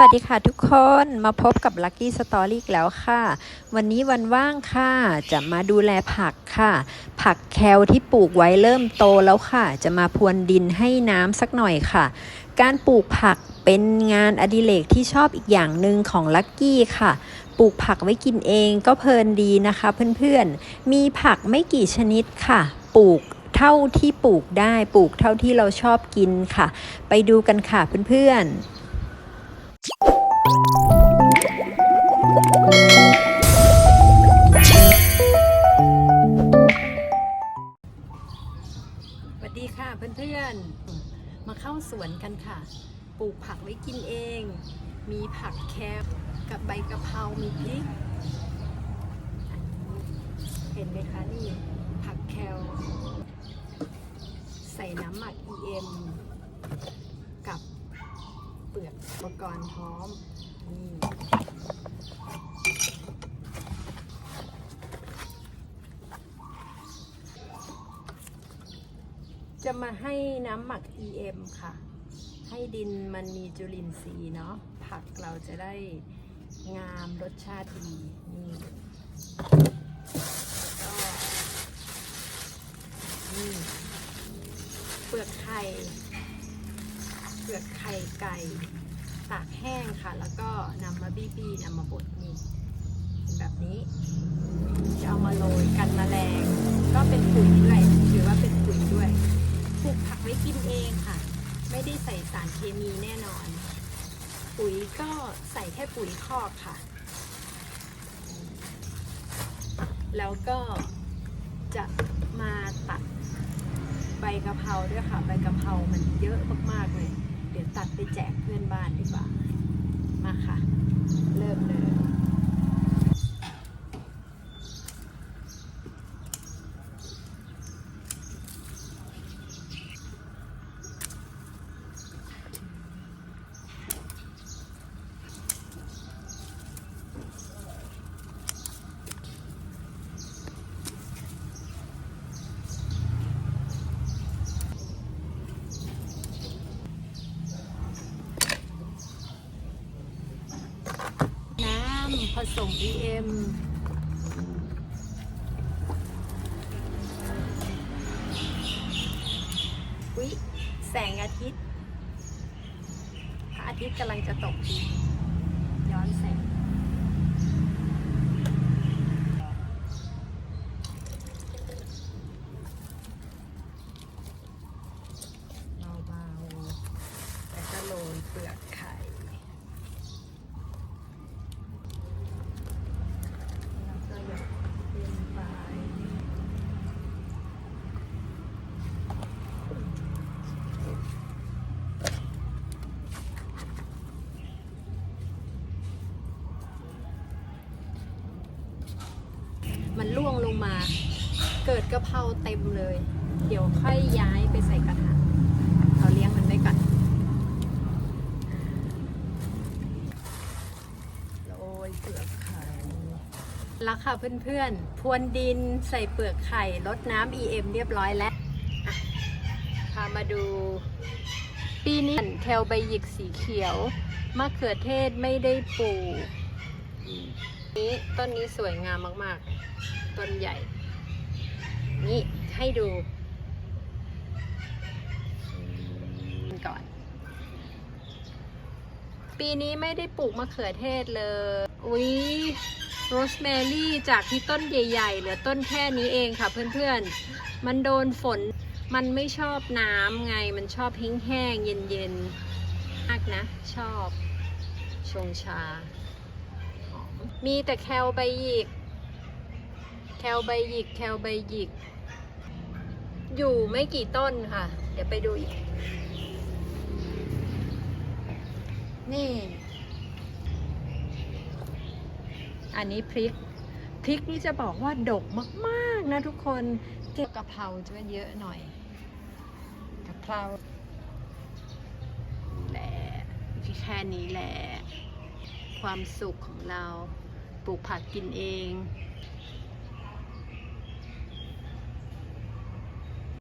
สวัสดีค่ะทุกคนมาพบกับ Lucky Story อีกแล้วค่ะ วันนี้วันว่างค่ะ จะมาดูแลผักค่ะ ผักแคลที่ปลูกไว้เริ่มโตแล้วค่ะ จะมาพรวนดินให้น้ำสักหน่อยค่ะ การปลูกผักเป็นงานอดิเรกที่ชอบอีกอย่างหนึ่งของลั c กี้ค่ะ ปลูกผักไว้กินเองก็เพลินดีนะคะเพื่อนๆ มีผักไม่กี่ชนิดค่ะ ปลูกเท่าที่ปลูกได้ปลูกเท่าที่เราชอบกินค่ะ ไปดูกันค่ะเพื่อนๆ สวัสดีค่ะเพื่อนๆ มาเข้าสวนกันค่ะ ปลูกผักไว้กินเอง มีผักแครกับใบกะเพรา มีพริกอันนี้เห็นไหมคะนี่ ผักแคลใส่น้ำหมัก EM กับเปลือกอุปกรณ์พร้อม นี่ จะมาให้น้ำหมัก EM ค่ะ ให้ดินมันมีจุลินทรีย์เนาะ ผักเราจะได้งามรสชาติดี นี่แล้วก็นี่เปลือกไข่ เปลือกไข่ไก่ตากแห้งค่ะ แล้วก็นำมาบี้ๆนำมาบดนี่แบบนี้จะเอามาโรยกันแมลง ก็เป็นปุ๋ยด้วย ถือว่าเป็นปุ๋ยด้วย ปลูกผักไว้กินเองค่ะ ไม่ได้ใส่สารเคมีแน่นอน ปุ๋ยก็ใส่แค่ปุ๋ยคอกค่ะ แล้วก็จะมาตัดใบกะเพราด้วยค่ะ ใบกะเพรามันเยอะมากๆเลย เดี๋ยวตัดไปแจกเพื่อนบ้านดีกว่า มาค่ะ เริ่มเลย น้ำ ผสม EM อุ๊ยแสงอาทิตย์พระอาทิตย์กำลังจะตก ย้อนแสง เบาๆแล้วก็โรยเปลือกไข่ แล้วก็หยดลงไปมันล่วงลงมา เกิดกะเพราเต็มเลย เดี๋ยวค่อยย้ายไปใส่กระถางเอาเลี้ยงมันไว้ก่อนโรยเปลือกไข่แล้วค่ะเพื่อนๆ พรวนดินใส่เปลือกไข่ลดน้ำ EM เรียบร้อยแล้วอะพามาดูปีนี้แคลใบหยิกสีเขียวมะเขือเทศไม่ได้ปลูกนี้ต้นนี้สวยงามมาก ๆ ต้นใหญ่ นี่ให้ดู ก่อน ปีนี้ไม่ได้ปลูกมะเขือเทศเลย อุ๊ยโรสแมรี่จากที่ต้นใหญ่ๆเหลือต้นแค่นี้เองค่ะเพื่อนๆ มันโดนฝน มันไม่ชอบน้ำไง มันชอบแห้งๆ เย็นๆมากนะ ชอบ ชงชา มีแต่แคลใบหยิก แคลใบหยิก แคลใบหยิก อยู่ไม่กี่ต้นค่ะ เดี๋ยวไปดูอีก นี่ อันนี้พริก พริกนี่จะบอกว่าดกมากๆนะทุกคนเก็บกะเพราจะเยอะหน่อยกะเพราแหละแค่นี้แหละ ความสุขของเราปลูกผักกินเอง